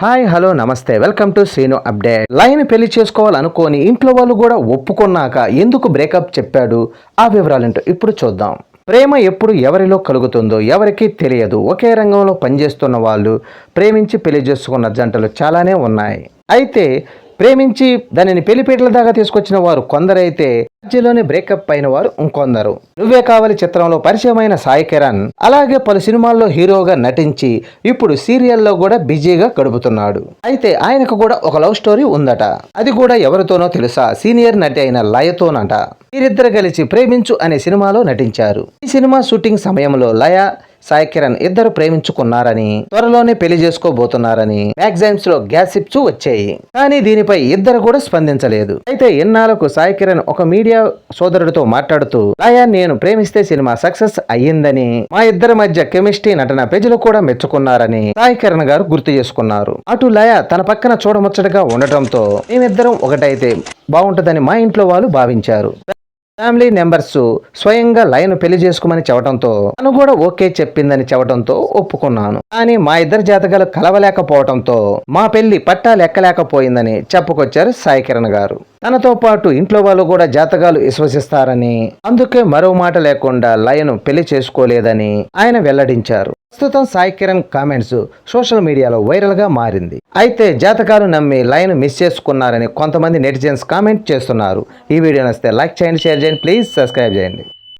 Hi hello నమస్తే. Welcome to Srinu update. Line పెళ్ళి చేసుకోవాలనుకోని ఇంట్లో వాళ్ళు కూడా ఒప్పుకున్నాక ఎందుకు బ్రేకప్ చెప్పాడు? ఆ వివరాలేంటో ఇప్పుడు చూద్దాం. ప్రేమ ఎప్పుడు ఎవరిలో కలుగుతుందో ఎవరికీ తెలియదు. ఒకే రంగంలో పనిచేస్తున్న వాళ్ళు ప్రేమించి పెళ్ళి చేసుకున్న జంటలు చాలానే ఉన్నాయి. అయితే ప్రేమించి దానిని పెళ్ళిపీటల దాకా తీసుకొచ్చిన వారు కొందరైతే మధ్యలోనే బ్రేకప్ అయిన వారు ఇంకొందరు. నువ్వే కావాలి చిత్రంలో పరిచయమైన సాయి కిరణ్. అలాగే పలు సినిమాల్లో హీరోగా నటించి ఇప్పుడు సీరియల్లో కూడా బిజీగా గడుపుతున్నాడు. అయితే ఆయనకు కూడా ఒక లవ్ స్టోరీ ఉందట. అది కూడా ఎవరితోనో తెలుసా? సీనియర్ నటి అయిన లయతోనట. వీరిద్దరు కలిసి ప్రేమించు అనే సినిమాలో నటించారు. ఈ సినిమా షూటింగ్ సమయంలో లయ సాయి కిరణ్ ఇద్దరు ప్రేమించుకున్నారని త్వరలోనే పెళ్ళి చేసుకోబోతున్నారని మ్యాగజైన్స్లో గ్యాసిప్స్ వచ్చాయి. కానీ దీనిపై ఇద్దరు కూడా స్పందించలేదు. అయితే ఇన్నాళ్ళకు సాయి కిరణ్ ఒక మీడియా సోదరుడితో మాట్లాడుతూ లాయా నేను ప్రేమిస్తే సినిమా సక్సెస్ అయ్యిందని మా ఇద్దరి మధ్య కెమిస్ట్రీ నటన ప్రజలు కూడా మెచ్చుకున్నారని సాయి కిరణ్ గారు గుర్తు చేసుకున్నారు. అటు లయ తన పక్కన చూడముచ్చటగా ఉండటంతో మేమిద్దరం ఒకటైతే బాగుంటుందని మా ఇంట్లో వాళ్ళు భావించారు. ఫ్యామిలీ మెంబర్స్ స్వయంగా లైన్ పెళ్ళి చేసుకోమని చెప్పడంతో తను కూడా ఓకే చెప్పిందని చెప్పడంతో ఒప్పుకున్నాను. కానీ మా ఇద్దరు జాతకాలు కలవలేకపోవడంతో మా పెళ్ళి పట్టా లెక్కలేకపోయిందని చెప్పుకొచ్చారు సాయి కిరణ్ గారు. తనతో పాటు ఇంట్లో వాళ్ళు కూడా జాతకాలు విశ్వసిస్తారని అందుకే మరో మాట లేకుండా లయను పెళ్ళి చేసుకోలేదని ఆయన వెల్లడించారు. ప్రస్తుతం సాయి కిరణ్ కామెంట్స్ సోషల్ మీడియాలో వైరల్గా మారింది. అయితే జాతకాలు నమ్మి లైన్ మిస్ చేసుకున్నారని కొంతమంది నెటిజన్స్ కామెంట్ చేస్తున్నారు. ఈ వీడియో నచ్చితే లైక్ చేయండి షేర్ చేయండి ప్లీజ్ సబ్స్క్రైబ్ చేయండి.